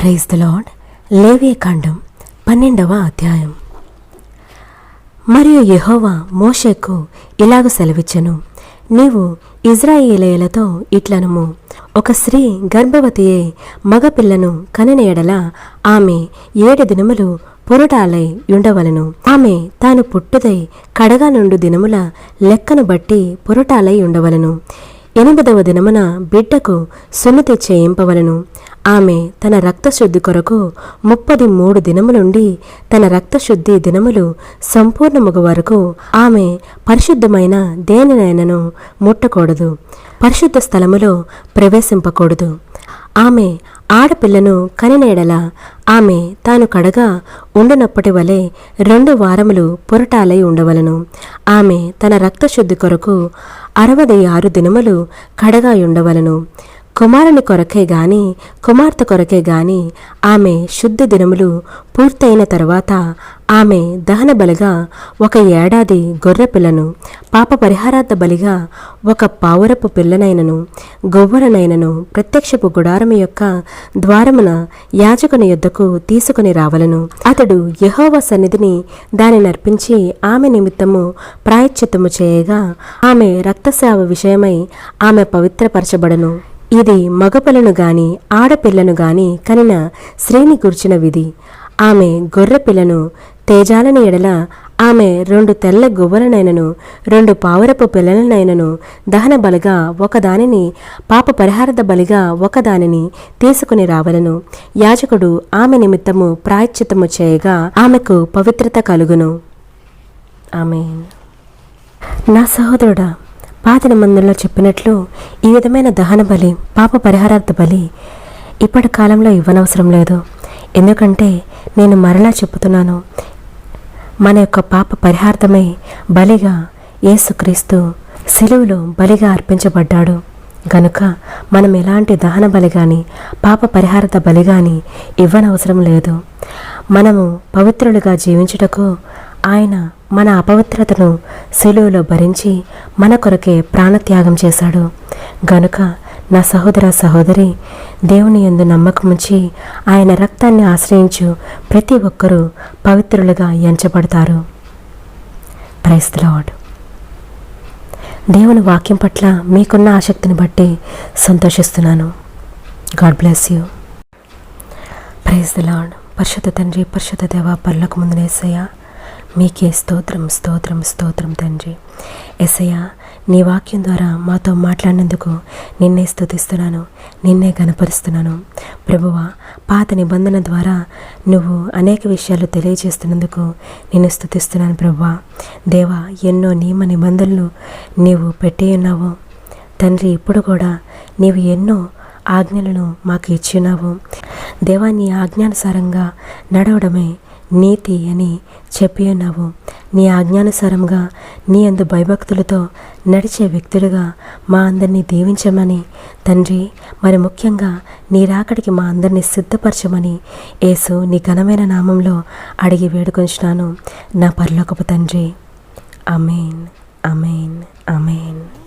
Praise the lord లేవే కాండం పన్నెండవ అధ్యాయం. మరియు యహోవా మోషేకు ఇలాగ సెలవిచ్చెను నీవు ఇజ్రాయేలీలతో ఇట్లనుము. ఒక స్త్రీ గర్భవతియే మగపిల్లను కననేయడల ఆమె ఏడు దినములు పొరటాలై ఉండవలను. ఆమె తాను పుట్టుదై కడగా నుండు దినముల లెక్కను బట్టి పొరటాలై ఉండవలను. ఎనిమిదవ దినమున బిడ్డకు సున్నతి చేయింపవలను. ఆమె తన రక్తశుద్ధి కొరకు ముప్పది మూడు దినములుండి తన రక్తశుద్ధి దినములు సంపూర్ణముగు వరకు ఆమె పరిశుద్ధమైన దేనినైనను ముట్టకూడదు పరిశుద్ధ స్థలములో ప్రవేశింపకూడదు. ఆమె ఆడపిల్లను కనినేడల ఆమె తాను కడగా ఉండునప్పటి వలె రెండు వారములు పొరటాలై ఉండవలను. ఆమె తన రక్తశుద్ధి కొరకు అరవై ఆరు దినములు కడగా ఉండవలను. కుమారుని కొరకే గాని కుమార్తె కొరకే గాని ఆమె శుద్ధి దినములు పూర్తయిన తరువాత ఆమె దహన బలిగా ఒక ఏడాది గొర్రె పిల్లను పాప పరిహారార్థ బలిగా ఒక పావురపు పిల్లనైనను గొవ్వరనైనను ప్రత్యక్షపు గుడారము యొక్క ద్వారమున యాజకుని యొద్దకు తీసుకుని రావలను. అతడు యహోవ సన్నిధిని దాని నర్పించి ఆమె నిమిత్తము ప్రాయశ్చిత్తము చేయగా ఆమె రక్తస్రావ విషయమై ఆమె పవిత్రపరచబడను. ఇది మగపిల్లను గాని ఆడపిల్లను గాని కనిన శ్రీని గుర్చిన విధి. ఆమె గొర్రె పిల్లను తేజాలని ఎడల ఆమె రెండు తెల్ల గువ్వలనైనను రెండు పావురపు పిల్లలనైనను దహన బలిగా ఒకదానిని పాప పరిహారద బలిగా ఒకదానిని తీసుకుని రావలను. యాజకుడు ఆమె నిమిత్తము ప్రాయశ్చిత్తము చేయగా ఆమెకు పవిత్రత కలుగును. ఆమె నా సహోదరుడా పాత నిబంధనలో చెప్పినట్లు ఈ విధమైన దహన బలి పాప పరిహారార్థ బలి ఇప్పటి కాలంలో ఇవ్వనవసరం లేదు. ఎందుకంటే నేను మరలా చెప్తున్నాను మన యొక్క పాప పరిహార్థమై బలిగా యేసుక్రీస్తు సెలువులో బలిగా అర్పించబడ్డాడు. గనుక మనం ఎలాంటి దహన బలి కానీ పాప పరిహారత బలి కానీ ఇవ్వనవసరం లేదు. మనము పవిత్రులుగా జీవించుటకు ఆయన మన అపవిత్రతను సెలువులో భరించి మన కొరకే ప్రాణత్యాగం చేశాడు. గనుక నా సహోదర సహోదరి దేవుని యందు నమ్మకముంచి ఆయన రక్తాన్ని ఆశ్రయించు ప్రతి ఒక్కరూ పవిత్రులుగా ఎంచబడతారు. ప్రైస్ దేవుని వాక్యం పట్ల మీకున్న ఆసక్తిని బట్టి సంతోషిస్తున్నాను. God bless you praise the lord పరిశుద్ధ తండ్రి పరిశుద్ధ దేవ పర్లకు ముందు మీకే స్తోత్రం స్తోత్రం స్తోత్రం తండ్రి. ఎసయ్య నీ వాక్యం ద్వారా మాతో మాట్లాడినందుకు నిన్నే స్థుతిస్తున్నాను నిన్నే గనపరుస్తున్నాను ప్రభువ పాత నిబంధన ద్వారా నువ్వు అనేక విషయాలు తెలియజేస్తున్నందుకు నేను స్తుతిస్తున్నాను ప్రభువ. దేవా ఎన్నో నియమ నిబంధనలు నీవు పెట్టి ఉన్నావు. తండ్రి ఇప్పుడు కూడా నీవు ఎన్నో ఆజ్ఞలను మాకు ఇచ్చినావు దేవా నీ ఆజ్ఞానుసారంగా నడవడమే నీతి అని చెప్పి ఉన్నావు. నీ ఆజ్ఞానుసారంగా నీ అందు భయభక్తులతో నడిచే వ్యక్తులుగా మా అందరినీ దీవించమని తండ్రి మరి ముఖ్యంగా నీ రాకడికి మా అందరినీ సిద్ధపరచమని యేసు నీ ఘనమైన నామంలో అడిగి వేడుకొంచున్నాను. నా పరలోకపు తండ్రి. అమేన్ అమేన్ అమేన్